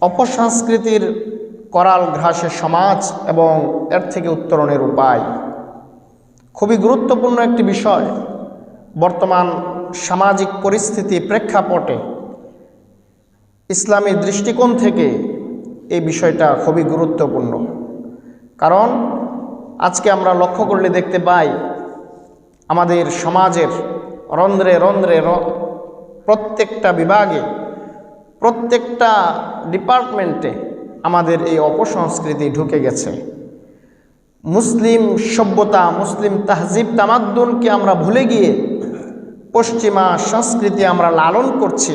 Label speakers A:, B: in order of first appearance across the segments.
A: অপসংস্কৃতির করাল ঘ্রাসের সমাজ এবং এর থেকে উত্তরণের উপায়। খুবই গুরুত্বপূর্ণ একটি বিষয়। বর্তমান সামাজিক পরিস্থিতি প্রেক্ষাপটে ইসলামী দৃষ্টিকোণ থেকে এই বিষয়টা খুবই গুরুত্বপূর্ণ। কারণ আজকে আমরা লক্ষ্য করলে দেখতে পাই, আমাদের সমাজের রন্ধ্রে রন্ধ্রে প্রত্যেকটা বিভাগে প্রত্যেকটা ডিপার্টমেন্টে আমাদের এই অপসংস্কৃতি ঢুকে গেছে। মুসলিম সভ্যতা, মুসলিম তাহজিব, তামাদ্দুনকে আমরা ভুলে গিয়ে পশ্চিমা সংস্কৃতি আমরা লালন করছি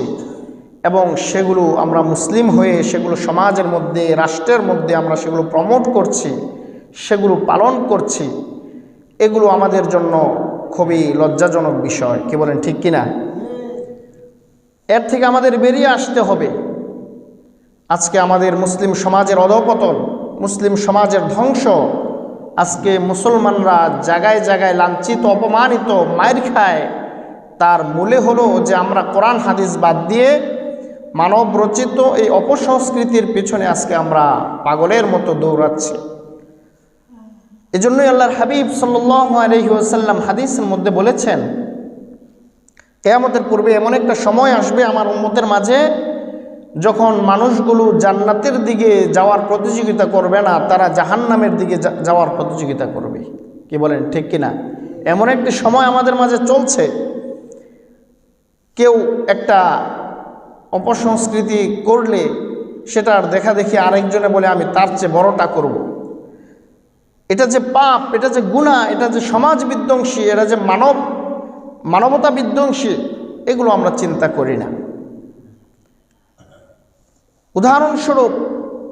A: এবং সেগুলো আমরা মুসলিম হয়ে সেগুলো সমাজের মধ্যে, রাষ্ট্রের মধ্যে আমরা সেগুলো প্রমোট করছি, সেগুলো পালন করছি, এগুলো আমাদের জন্য খুবই লজ্জাজনক বিষয়। কি বলেন, ঠিক কিনা? এর থেকে আমাদের বেরিয়ে আসতে হবে। আজকে আমাদের মুসলিম সমাজের অধপতন, মুসলিম সমাজের ধ্বংস। আজকে মুসলমানরা জায়গায় জায়গায় লাঞ্ছিত, অপমানিত মায়ের খায়। তার মূলে হলো যে আমরা কোরআন, হাদিস বাদ দিয়ে মানব রচিত এই অপসংস্কৃতির পেছনে আজকে আমরা পাগলের মতো দৌড়াচ্ছি। এজন্যই আল্লাহর হাবিব সাল্লাহ আলহি ওসাল্লাম হাদিসের মধ্যে বলেছেন কেয়ামতের পূর্বে এমন একটা সময় আসবে আমার উম্মতের মাঝে যখন মানুষগুলো জান্নাতের দিকে যাওয়ার প্রতিযোগিতা করবে না, তারা জাহান্নামের দিকে যাওয়ার প্রতিযোগিতা করবে। কি বলেন, ঠিক কিনা? এমন একটি সময় আমাদের মাঝে চলছে। কেউ একটা অপসংস্কৃতি করলে সেটার দেখা দেখি আরেকজনে বলে, আমি তার চেয়ে বড়টা করব। এটা যে পাপ, এটা যে গুণা এটা যে সমাজ বিধ্বংসী এটা যে মানব মানবতা বিধ্বংসী, এগুলো আমরা চিন্তা করি না। উদাহরণস্বরূপ,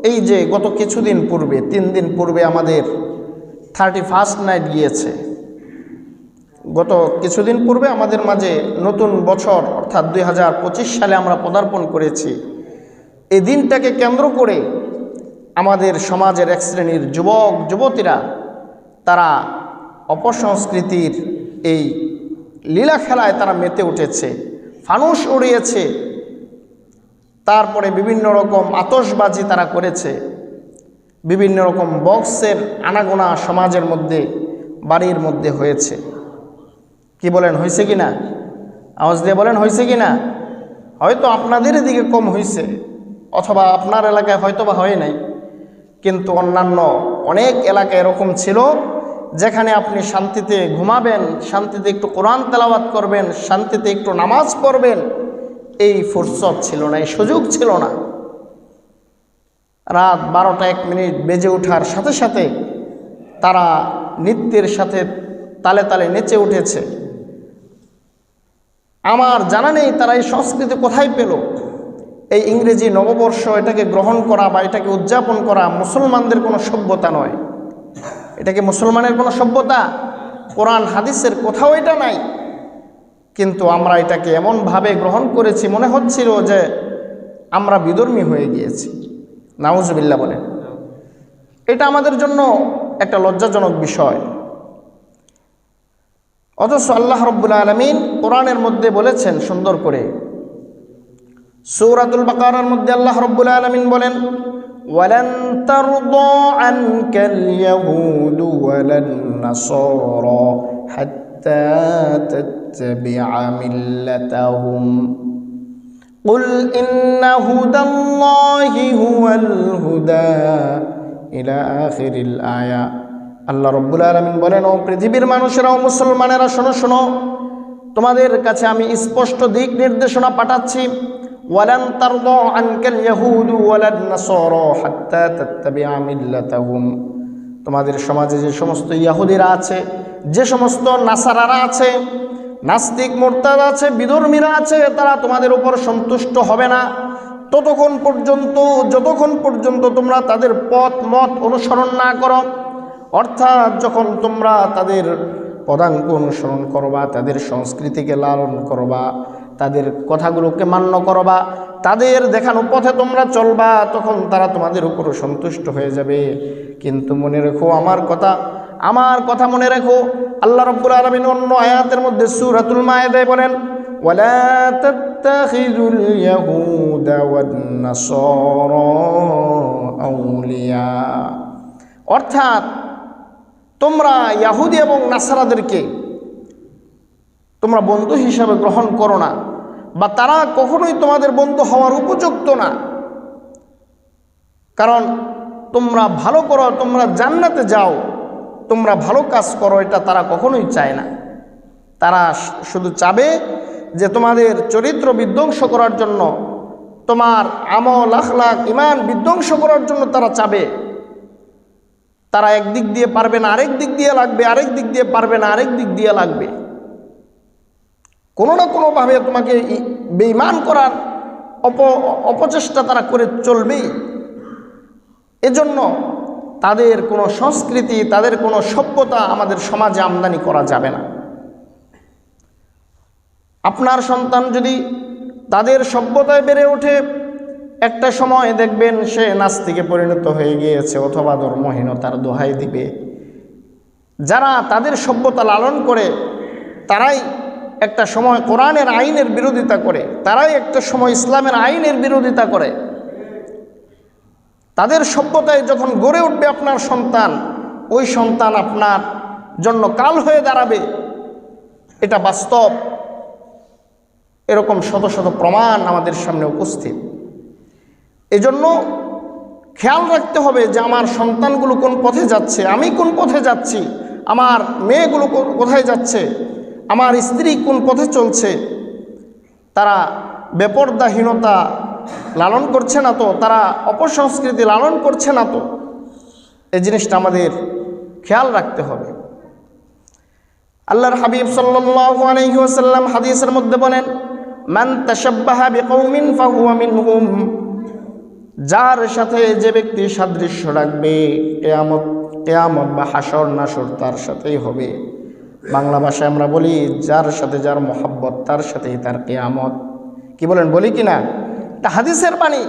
A: এই যে গত কিছুদিন পূর্বে, তিন দিন পূর্বে আমাদের থার্টি ফার্স্ট নাইট গিয়েছে। গত কিছুদিন পূর্বে আমাদের মাঝে নতুন বছর, অর্থাৎ দু হাজার পঁচিশ সালে আমরা পদার্পণ করেছি। এই দিনটাকে কেন্দ্র করে আমাদের সমাজের এক শ্রেণির যুবক, যুবতীরা, তারা অপসংস্কৃতির এই লীলা খেলায় তারা মেতে উঠেছে, ফানুস উড়িয়েছে, তারপরে বিভিন্ন রকম আতসবাজি তারা করেছে, বিভিন্ন রকম বক্সের আনাগোনা সমাজের মধ্যে, বাড়ির মধ্যে হয়েছে। কি বলেন, হয়েছে কি না আওয়াজ দিয়ে বলেন, হয়েছে কি না হয়তো আপনাদের দিকে কম হয়েছে, অথবা আপনার এলাকায় হয়তো বা হয় নাই, কিন্তু অন্যান্য অনেক এলাকা এরকম ছিল। যেখানে আপনি শান্তিতে ঘুমাবেন, শান্তিতে একটু কোরআন তেলাওয়াত করবেন, শান্তিতে একটু নামাজ পড়বেন, এই ফুরসত ছিল না, এই সুযোগ ছিল না। রাত বারোটা এক মিনিট বেজে ওঠার সাথে সাথে তারা নৃত্যের সাথে তালে তালে নেচে উঠেছে। আমার জানা নেই তারা এই সংস্কৃতি কোথায় পেল। এই ইংরেজি নববর্ষ এটাকে গ্রহণ করা বা এটাকে উদযাপন করা মুসলমানদের কোনো সভ্যতা নয়। এটা কি মুসলমানের কোনো সভ্যতা? কোরআন, হাদিসের কোথাও এটা নাই। কিন্তু আমরা এটাকে এমনভাবে গ্রহণ করেছি, মনে হচ্ছিল যে আমরা বিধর্মী হয়ে গিয়েছি। নাউজবিল্লা বলেন। এটা আমাদের জন্য একটা লজ্জাজনক বিষয়। অথচ আল্লাহ রব্বুল আলমিন কোরআনের মধ্যে বলেছেন সুন্দর করে। সৌরাতুল বাকারার মধ্যে আল্লাহ রব্বুল আলমিন বলেন ولن ترضى عنك اليهود ولا النصارى حتى تتبع ملتهم قل إن هدى الله هو الهدى إلى آخر الآية আল্লাহ রব্বুল আলমিন বলেন ও পৃথিবীর মানুষেরা ও মুসলমানেরা শোনো শোনো তোমাদের কাছে আমি স্পষ্ট দিক নির্দেশনা পাঠাচ্ছি ওয়ালান তারদ আনকাল ইয়াহুদু ওয়ালান নাসারা হাত্তা তাত্তাবিআ মিল্লাতাহুম। তোমাদের সমাজে যে সমস্ত ইয়াহুদিরা আছে, যে সমস্ত নাসারারা আছে, নাস্তিক মোরতাদ আছে, বিধর্মীরা আছে, তারা তোমাদের উপর সন্তুষ্ট হবে না। ততক্ষণ পর্যন্ত, যতক্ষণ পর্যন্ত তোমরা তাদের পথ, মত অনুসরণ না করো, অর্থাৎ যখন তোমরা তাদের পদাঙ্ক অনুসরণ করবা, তাদের সংস্কৃতিকে লালন করবা তাদের কথাগুলোকে মান্য করবা তাদের দেখানো পথে তোমরা চলবা তখন তারা তোমাদের উপর সন্তুষ্ট হয়ে যাবে কিন্তু মনে রেখো আমার কথা আমার কথা মনে রেখো আল্লাহ রব্বুল আলমিন অন্য আয়াতের মধ্যে সুরাতুল মায়েদায় বলেন ওয়ালা تتخذوا اليهود والنصارى أولياء অর্থাৎ তোমরা ইয়াহুদি এবং নাসারাদেরকে তোমরা বন্ধু হিসাবে গ্রহণ করো না বা তারা কখনোই তোমাদের বন্ধু হওয়ার উপযুক্ত না। কারণ তোমরা ভালো করো, তোমরা জান্নাতে যাও, তোমরা ভালো কাজ করো, এটা তারা কখনোই চায় না। তারা শুধু চাবে যে তোমাদের চরিত্র বিধ্বংস করার জন্য, তোমার আমল আখলাক ইমান বিধ্বংস করার জন্য তারা চাবে। তারা একদিক দিয়ে পারবে না, আরেক দিক দিয়ে লাগবে, আরেক দিক দিয়ে পারবে না, আরেক দিক দিয়ে লাগবে। কোনো না কোনোভাবে তোমাকে বেঈমান করার অপ, অপচেষ্টা তারা করে চলবেই। এজন্য তাদের কোনো সংস্কৃতি, তাদের কোনো সভ্যতা আমাদের সমাজে আমদানি করা যাবে না। আপনার সন্তান যদি তাদের সভ্যতায় বেড়ে ওঠে, একটা সময় দেখবেন সে নাস্তিকে পরিণত হয়ে গিয়েছে অথবা ধর্মহীনতার দোহাই দিবে। যারা তাদের সভ্যতা লালন করে, তারাই একটা সময় কোরআনের আইনের বিরোধিতা করে, তারাই একটা সময় ইসলামের আইনের বিরোধিতা করে। তাদের সভ্যতায় যখন গড়ে উঠবে আপনার সন্তান, ওই সন্তান আপনার জন্য কাল হয়ে দাঁড়াবে। এটা বাস্তব। এরকম শত শত প্রমাণ আমাদের সামনে উপস্থিত। এজন্য খেয়াল রাখতে হবে যে আমার সন্তানগুলো কোন পথে যাচ্ছে, আমি কোন পথে যাচ্ছি, আমার মেয়েগুলো কোথায় যাচ্ছে। আমার স্ত্রী কোন পথে চলছে? তারা বেপর্দাহীনতা লালন করছে না তো? তারা অপসংস্কৃতি লালন করছে না তো? এই জিনিসটা আমাদের খেয়াল রাখতে হবে। আল্লাহর হাবিব ওয়াসাল্লাম হাদিসের মধ্যে বলেন, মান মিনহুম। যার সাথে যে ব্যক্তি সাদৃশ্য রাখবে, কেয়ামত কেয়ামত বা হাসর নাসর তার সাথেই হবে। বাংলা ভাষায় আমরা বলি, যার সাথে যার মহাব্বত, তার সাথেই তার কেয়ামত। কি বলেন, বলি কি না? এটা হাদিসের বাণী,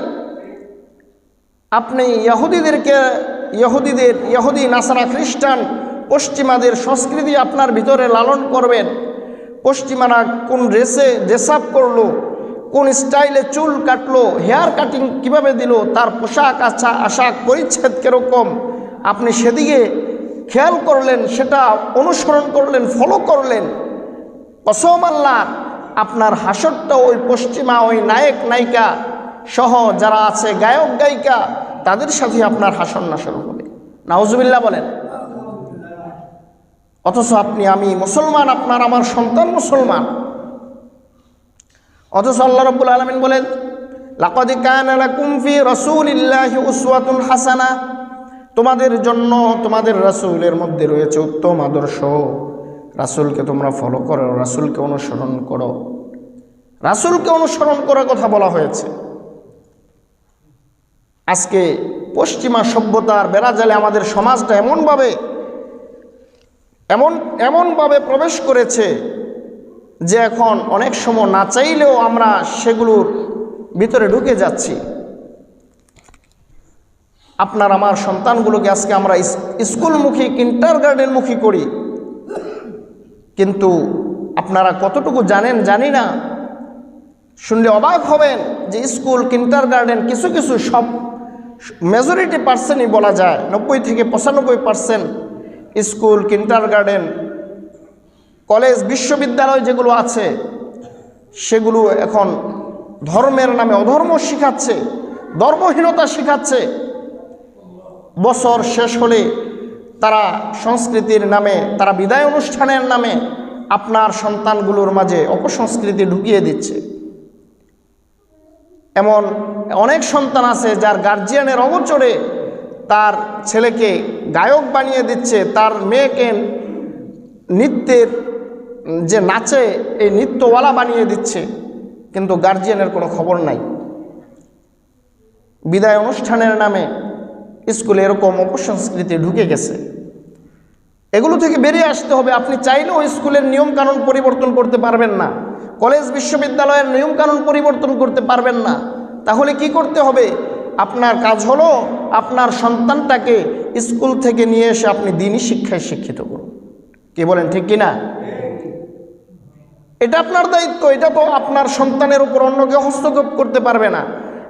A: আপনি ইহুদিদেরকে, ইহুদিদের, ইহুদি, নাসারা খ্রিস্টান, পশ্চিমাদের সংস্কৃতি আপনার ভিতরে লালন করবেন। পশ্চিমারা কোন রেসে ড্রেস আপ করল, কোন স্টাইলে চুল কাটলো, হেয়ার কাটিং কীভাবে দিল, তার পোশাক আচ্ছা আশাক পরিচ্ছেদ কীরকম, আপনি সেদিকে খেয়াল করলেন, সেটা অনুসরণ করলেন ফলো করলেন। কসম আল্লাহ, আপনার হাসরটা ওই পশ্চিমা, ওই নায়ক, নায়িকা সহ যারা আছে, গায়ক, গায়িকা, তাদের সাথে আপনার হাসর নাসর হবে। নাউজুবিল্লাহ বলেন। অথচ আপনি, আমি মুসলমান, আপনার আমার সন্তান মুসলমান। অথচ আল্লাহ রব্বুল আলমিন বলেন, লাকদ কানা লাকুম ফি রাসূলিল্লাহি উসওয়াতুন হাসানা। তোমাদের জন্য তোমাদের রাসূলের মধ্যে রয়েছে উত্তম আদর্শ। রাসূলকে তোমরা ফলো করো, রাসূলকে অনুসরণ করো। রাসূলকে অনুসরণ করার কথা বলা হয়েছে। আজকে পশ্চিমা সভ্যতার বেড়াজালে আমাদের সমাজটা এমনভাবে, এমন, এমনভাবে প্রবেশ করেছে যে এখন অনেক সময় না চাইলেও আমরা সেগুলোর ভিতরে ঢুকে যাচ্ছি। আপনার, আমার সন্তানগুলোকে আজকে আমরা স্কুলমুখী কিন্টার গার্ডেনমুখী করি। কিন্তু আপনারা কতটুকু জানেন, জানি না। শুনলে অবাক হবেন যে স্কুল কিন্টার গার্ডেন কিছু কিছু সব মেজরিটি পার্সেন্টই বলা যায়, নব্বই থেকে পঁচানব্বই percent school kindergarten college, বিশ্ববিদ্যালয় যেগুলো আছে, সেগুলো এখন ধর্মের নামে অধর্ম শিখাচ্ছে, ধর্মহীনতা শিখাচ্ছে। বছর শেষ হলে তারা সংস্কৃতির নামে, তারা বিদায় অনুষ্ঠানের নামে আপনার সন্তানগুলোর মাঝে অপসংস্কৃতি ঢুকিয়ে দিচ্ছে। এমন অনেক সন্তান আছে যার গার্জিয়ানের অগোচরে তার ছেলেকে গায়ক বানিয়ে দিচ্ছে, তার মেয়েকে নৃত্যের যে নাচে এই নৃত্যওয়ালা বানিয়ে দিচ্ছে, কিন্তু গার্জিয়ানের কোনো খবর নাই। বিদায় অনুষ্ঠানের নামে স্কুলে এরকম অপসংস্কৃতি ঢুকে গেছে। এগুলো থেকে বেরিয়ে আসতে হবে। আপনি চাইলেও স্কুলের নিয়মকানুন পরিবর্তন করতে পারবেন না। কলেজ বিশ্ববিদ্যালয়ের নিয়মকানুন পরিবর্তন করতে পারবেন না। তাহলে কি করতে হবে? আপনার কাজ হলো আপনার সন্তানটাকে স্কুল থেকে নিয়ে এসে আপনি দিনই শিক্ষায় শিক্ষিত করুন। কি বলেন ঠিক কি না এটা আপনার দায়িত্ব। এটা তো আপনার সন্তানের উপর অন্য কেউ হস্তক্ষেপ করতে পারবে না।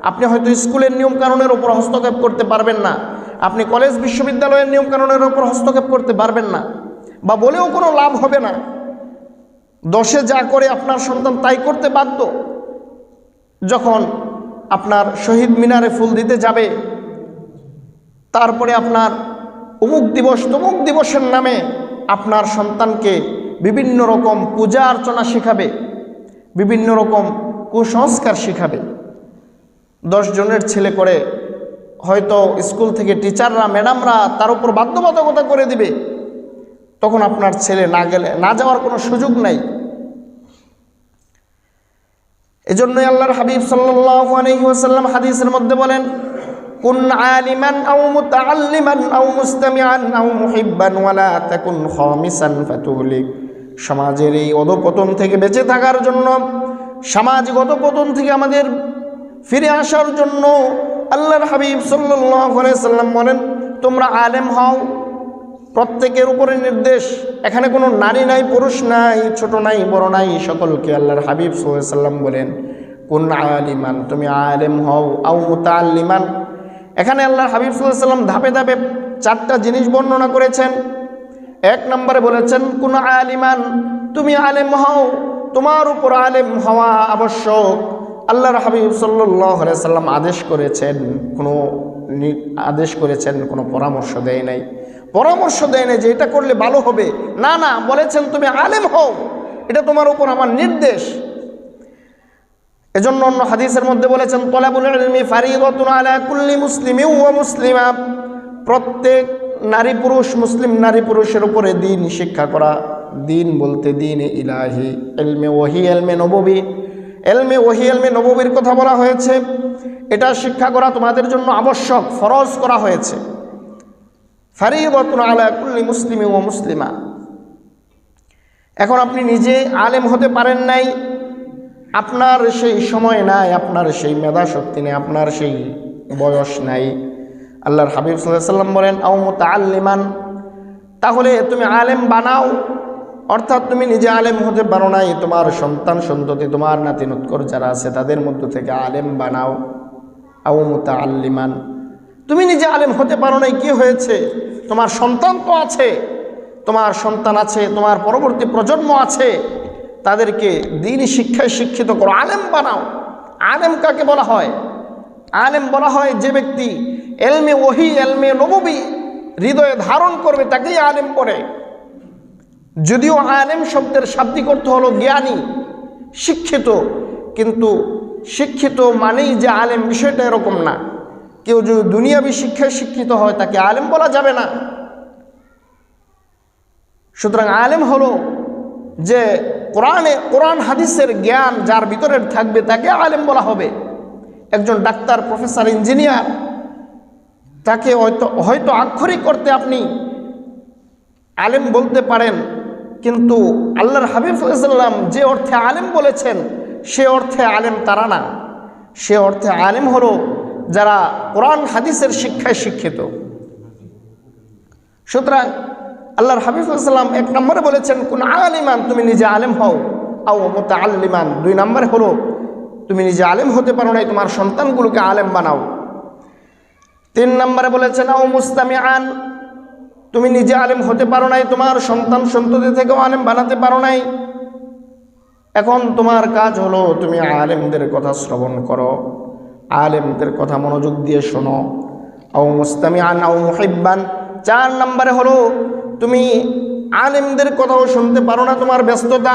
A: আপনি হয়তো স্কুলের নিয়ম কানুনের উপর হস্তক্ষেপ করতে পারবেন না। আপনি কলেজ বিশ্ববিদ্যালয়ের নিয়ম কানুনের উপর হস্তক্ষেপ করতে পারবেন না। বা বলেও কোনো লাভ হবে না। দশে যা করে আপনার সন্তান তাই করতে বাধ্য। যখন আপনার শহীদ মিনারে ফুল দিতে যাবে, তারপরে আপনার অমুক দিবস তমুক দিবসের নামে আপনার সন্তানকে বিভিন্ন রকম পূজা অর্চনা শেখাবে, বিভিন্ন রকম কুসংস্কার শেখাবে। জনের ছেলে করে, হয়তো স্কুল থেকে টিচাররা, ম্যাডামরা তার উপর বাধ্যবাধকতা করে দিবে। তখন আপনার ছেলে না গেলে, না যাওয়ার কোনো সুযোগ নাই। এজন্যই আল্লাহর হাবিব সাল্লাল্লাহু আলাইহি ওয়াসাল্লাম হাদিসের মধ্যে বলেন, কুন আলিমান আও মুতাআল্লিমান আও মুস্তামিআন আও মুহিব্বান ওয়ালা তাকুন খামিসান ফাতুহলিক। সমাজের এই অধপতন থেকে বেঁচে থাকার জন্য, সামাজিক অধপতন থেকে আমাদের ফিরে আসার জন্য আল্লাহর হাবিব সাল্লাম বলেন, তোমরা আলেম হও। প্রত্যেকের উপরে নির্দেশ। এখানে কোনো নারী নাই, পুরুষ নাই, ছোট নাই, বড় নাই, সকলকে আল্লাহর হাবিব সাল্লাম বলেন, কোন আলিমান, তুমি আলেম হও আউ মুতাল্লিমান এখানে আল্লাহর হাবিব সাল্লাম ধাপে ধাপে চারটা জিনিস বর্ণনা করেছেন। এক নম্বরে বলেছেন, কোন আলিমান, তুমি আলেম হও। তোমার উপর আলেম হওয়া আবশ্যক। আল্লাহর হাবিব সাল্লাম আদেশ করেছেন, কোনো আদেশ করেছেন, কোনো পরামর্শ দেয় নাই। পরামর্শ দেয় নাই যে এটা করলে ভালো হবে। না না, বলেছেন তুমি আলেম হও। এটা তোমার উপর আমার নির্দেশ। এজন্য অন্য হাদিসের মধ্যে বলেছেন মুসলিমি। প্রত্যেক নারী পুরুষ, মুসলিম নারী পুরুষের উপরে দিন, শিক্ষা করা, দিন বলতে দিন ইলাহি এলমে ওহি এলমে নববী। এলমে ওহি এলমে নববীর কথা বলা হয়েছে। এটা শিক্ষা করা তোমাদের জন্য আবশ্যক, ফরজ করা হয়েছে। ফারিদাতুন আলা কুল্লি মুসলিমি ও মুসলিমা। এখন আপনি নিজে আলেম হতে পারেন নাই, আপনার সেই সময় নাই, আপনার সেই মেধা শক্তি নেই, আপনার সেই বয়স নাই। আল্লাহর হাবিব সাল্লাহ সাল্লাম বলেন, আও আল্লিমান তাহলে তুমি আলেম বানাও অর্থাৎ তুমি নিজে আলেম হতে পারো নাই, তোমার সন্তান সন্ততি, তোমার নাতি নৎকর যারা আছে, তাদের মধ্য থেকে আলেম বানাও। আও আল্লিমান তুমি নিজে আলেম হতে পারো নাই, কি হয়েছে? তোমার সন্তান তো আছে, তোমার সন্তান আছে, তোমার পরবর্তী প্রজন্ম আছে, তাদেরকে দিনই শিক্ষায় শিক্ষিত করো। আলেম বানাও। আলেম কাকে বলা হয়? আলেম বলা হয় যে ব্যক্তি এলমে ওহি, এলমে নববী হৃদয়ে ধারণ করবে, তাকেই আলেম করে যদিও আলেম শব্দের শাব্দিক অর্থ হলো জ্ঞানী, শিক্ষিত, কিন্তু শিক্ষিত মানেই যে আলেম বিষয়টা এরকম না। কেউ যদি দুনিয়াবি শিক্ষায় শিক্ষিত হয়, তাকে আলেম বলা যাবে না। সুতরাং আলেম হলো যে কোরআনে, কোরআন হাদিসের জ্ঞান যার ভিতরে থাকবে, তাকে আলেম বলা হবে। একজন ডাক্তার, প্রফেসর, ইঞ্জিনিয়ার, তাকে হয়তো হয়তো আক্ষরিক করতে আপনি আলেম বলতে পারেন কিন্তু আল্লাহর হাবিব সাল্লাম যে অর্থে আলেম বলেছেন, সে অর্থে আলেম তারা না। সে অর্থে আলেম হলো যারা কোরআন, হাদিসের শিক্ষায় শিক্ষিত। সুতরাং আল্লাহর হাবিবুল্লাম এক নম্বরে বলেছেন, কোন আলিমান, তুমি নিজে আলেম হও। আও মতো আল্লিমান দুই নম্বরে হলো, তুমি নিজে আলেম হতে পারো নাই, তোমার সন্তানগুলোকে আলেম বানাও। তিন নম্বরে বলেছেন, আও মুস্তামি আন তুমি নিজে আলেম হতে পারো নাই, তোমার সন্তান সন্ততি থেকেও আলেম বানাতে পারো নাই। এখন তোমার কাজ হলো তুমি আলেমদের কথা শ্রবণ করো, আলেমদের কথা মনোযোগ দিয়ে শোনো। আও মুস্তামি আন আও মুহিব্বান, চার নম্বরে হলো তুমি আলেমদের কথাও শুনতে পারো না তোমার ব্যস্ততা।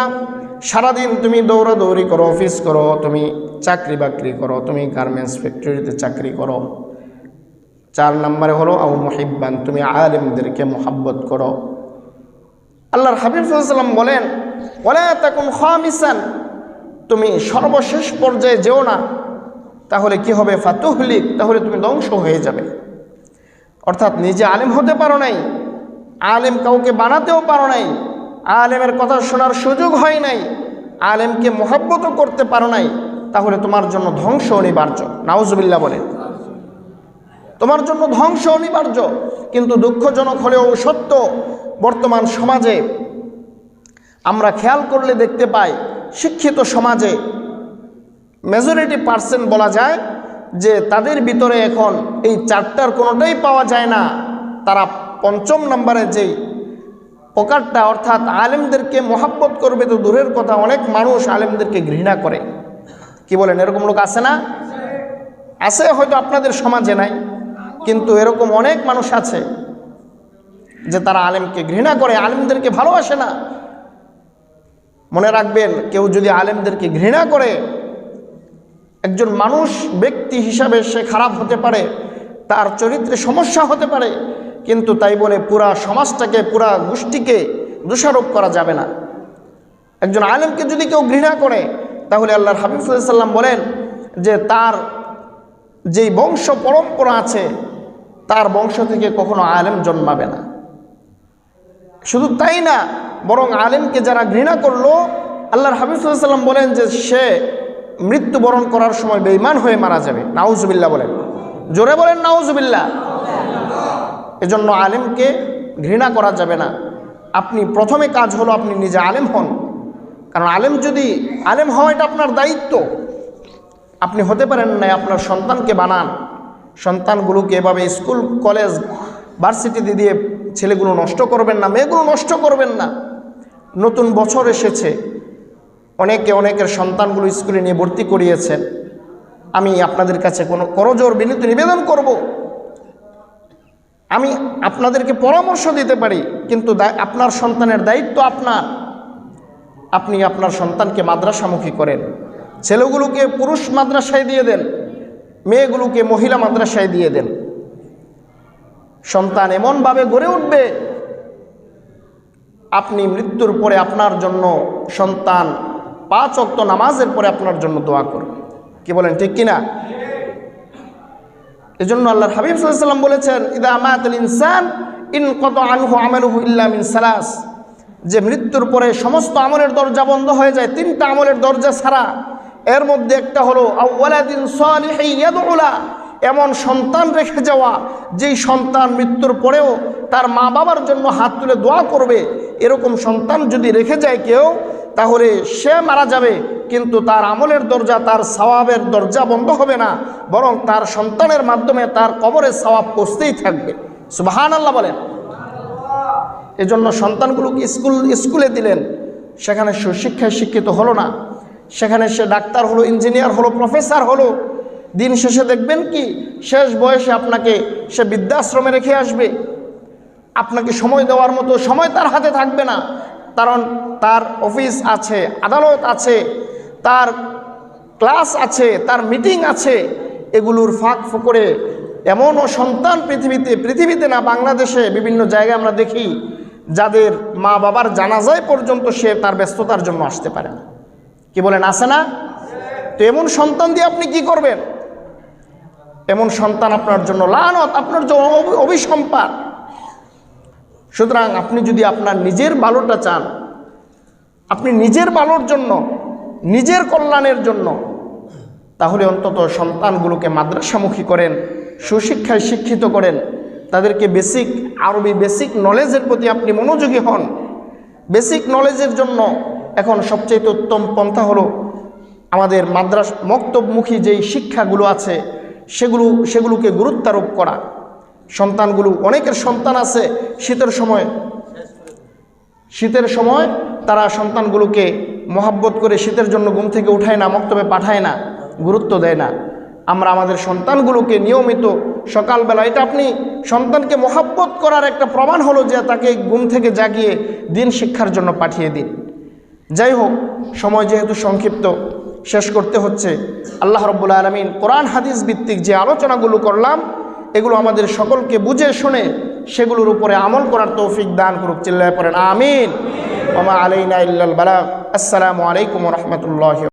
A: সারাদিন তুমি দৌড়াদৌড়ি করো, অফিস করো, তুমি চাকরি বাকরি করো, তুমি গার্মেন্টস ফ্যাক্টরিতে চাকরি করো। চার নম্বরে হলো আউ মুহিব্বান, তুমি আলেমদেরকে মোহাব্বত করো। আল্লাহর হাবিব সাল্লাম বলেন বলে তখন খামিসান, তুমি সর্বশেষ পর্যায়ে যেও না, তাহলে কি হবে? ফাতুহলিক, তাহলে তুমি ধ্বংস হয়ে যাবে। অর্থাৎ নিজে আলেম হতে পারো নাই, আলেম কাউকে বানাতেও পারো নাই, আলেমের কথা শোনার সুযোগ হয় নাই, আলেমকে মোহাব্বতও করতে পারো নাই, তাহলে তোমার জন্য ধ্বংস অনিবার্য। নাউজবিল্লা বলে তোমার জন্য ধ্বংস অনিবার্য, কিন্তু দুঃখজনক হলেও সত্য, বর্তমান সমাজে আমরা খেয়াল করলে দেখতে পাই, শিক্ষিত সমাজে মেজরিটি পার্সেন্ট বলা যায় যে তাদের ভিতরে এখন এই চারটার কোনোটাই পাওয়া যায় না। তারা পঞ্চম নম্বরে যেই প্রকারটা অর্থাৎ আলেমদেরকে মোহাব্বত করবে তো দূরের কথা, অনেক মানুষ আলেমদেরকে ঘৃণা করে। কি বলেন, এরকম লোক আছে না? আছে, হয়তো আপনাদের সমাজে নাই। কিন্তু এরকম অনেক মানুষ আছে যে তারা আলেমকে ঘৃণা করে, আলেমদেরকে ভালোবাসে না। মনে রাখবেন, কেউ যদি আলেমদেরকে ঘৃণা করে, একজন মানুষ ব্যক্তি হিসাবে সে খারাপ হতে পারে, তার চরিত্রে সমস্যা হতে পারে, কিন্তু তাই বলে পুরা সমাজটাকে, পুরা গোষ্ঠীকে দোষারোপ করা যাবে না। একজন আলেমকে যদি কেউ ঘৃণা করে, তাহলে আল্লাহর হাবিব সাল্লাম বলেন যে তার যেই বংশ পরম্পরা আছে তার বংশ থেকে কখনো আলেম জন্মাবে না। শুধু তাই না, বরং আলেমকে যারা ঘৃণা করল, আল্লাহর হাবিব বলেন যে সে মৃত্যুবরণ করার সময় বেইমান হয়ে মারা যাবে। নাউজুবিল্লাহ বলেন। জোরে বলেন নাউজুবিল্লাহ। এজন্য আলেমকে ঘৃণা করা যাবে না। আপনি প্রথমে কাজ হলো আপনি নিজে আলেম হন। কারণ আলেম যদি আলেম হওয়া এটা আপনার দায়িত্ব। আপনি হতে পারেন না আপনার সন্তানকে বানান। সন্তানগুলোকে এভাবে স্কুল, কলেজ, ভার্সিটিতে দিয়ে ছেলেগুলো নষ্ট করবেন না, মেয়েগুলো নষ্ট করবেন না। নতুন বছর এসেছে, অনেকে অনেকের সন্তানগুলো স্কুলে নিয়ে ভর্তি করিয়েছেন। আমি আপনাদের কাছে কোনো করজোর বিনীত নিবেদন করব। আমি আপনাদেরকে পরামর্শ দিতে পারি, কিন্তু আপনার সন্তানের দায়িত্ব আপনার। আপনি আপনার সন্তানকে মাদ্রাসামুখী করেন। ছেলেগুলোকে পুরুষ মাদ্রাসায় দিয়ে দেন। মেয়েগুলোকে মহিলা মাদ্রাসায় দিয়ে দেন। সন্তান এমনভাবে গড়ে উঠবে, আপনি মৃত্যুর পরে আপনার জন্য সন্তান পাঁচ অক্ত নামাজের পরে আপনার জন্য দোয়া করবে। কি বলেন, ঠিক কিনা? এজন্য আল্লাহর হাবিব সাল্লাম বলেছেন, ইদা আমাতুল ইনসান, ইন কত আনহু আমালুহু ইল্লা মিন সালাস। যে মৃত্যুর পরে সমস্ত আমলের দরজা বন্ধ হয়ে যায়, তিনটা আমলের দরজা ছাড়া এর মধ্যে একটা হলো আউ্লাদিন সালিহি এমন সন্তান রেখে যাওয়া, যেই সন্তান মৃত্যুর পরেও তার মা বাবার জন্য হাত তুলে দোয়া করবে, এরকম সন্তান যদি রেখে যায় কেউ, তাহলে সে মারা যাবে, কিন্তু তার আমলের দরজা, তার সওয়াবের দরজা বন্ধ হবে না, বরং তার সন্তানের মাধ্যমে তার কবরের সওয়াব পৌঁছতেই থাকবে। সুবাহান আল্লাহ বলেন। এজন্য সন্তানগুলোকে স্কুল, স্কুলে দিলেন। সেখানে সুশিক্ষায় শিক্ষিত হলো না। সেখানে সে ডাক্তার হলো, ইঞ্জিনিয়ার হলো, প্রফেসর হলো। দিন শেষে দেখবেন কি, শেষ বয়সে আপনাকে সে বৃদ্ধাশ্রমে রেখে আসবে। আপনাকে সময় দেওয়ার মতো সময় তার হাতে থাকবে না। কারণ তার অফিস আছে, আদালত আছে, তার ক্লাস আছে, তার মিটিং আছে। এগুলোর ফাঁক ফোকরে এমনও সন্তান পৃথিবীতে পৃথিবীতে না, বাংলাদেশে বিভিন্ন জায়গায় আমরা দেখি, যাদের মা বাবার জানাজায় পর্যন্ত সে তার ব্যস্ততার জন্য আসতে পারে না। কি বলেন আসে না? তো এমন সন্তান দিয়ে আপনি কি করবেন? এমন সন্তান আপনার জন্য লানত, আপনার জন্য অভি- অভিসম্পাদ সুতরাং আপনি যদি আপনার নিজের ভালোটা চান, আপনি নিজের ভালোর জন্য, নিজের কল্যাণের জন্য, তাহলে অন্তত সন্তানগুলোকে মাদ্রাসামুখী করেন, সুশিক্ষায় শিক্ষিত করেন, তাদেরকে বেসিক আরবি বেসিক নলেজের প্রতি আপনি মনোযোগী হন। বেসিক নলেজের জন্য এখন সবচেয়ে উত্তম পন্থা হলো আমাদের মাদ্রাস মক্তবমুখী যেই শিক্ষাগুলো আছে, সেগুলো, সেগুলোকে গুরুত্বারোপ করা। সন্তানগুলো, অনেকের সন্তান আছে, শীতের সময় শীতের সময় তারা সন্তানগুলোকে মহাব্বত করে শীতের জন্য ঘুম থেকে উঠায় না, মক্তবে পাঠায় না, গুরুত্ব দেয় না। আমরা আমাদের সন্তানগুলোকে নিয়মিত সকালবেলা, এটা আপনি সন্তানকে মহাব্বত করার একটা প্রমাণ হলো যে তাকে ঘুম থেকে জাগিয়ে দিন শিক্ষার জন্য পাঠিয়ে দিন। যাই হোক সময় যেহেতু সংক্ষিপ্ত, শেষ করতে হচ্ছে। আল্লাহ রব্বুল আলমিন কোরআন, হাদিস ভিত্তিক যে আলোচনাগুলো করলাম, এগুলো আমাদের সকলকে বুঝে শুনে সেগুলোর উপরে আমল করার তৌফিক দান করুক, চিল্লায় পড়েন, আমিন। আলাইনা ইল্লাল আসসালামু আলাইকুম রহমতুল্লাহ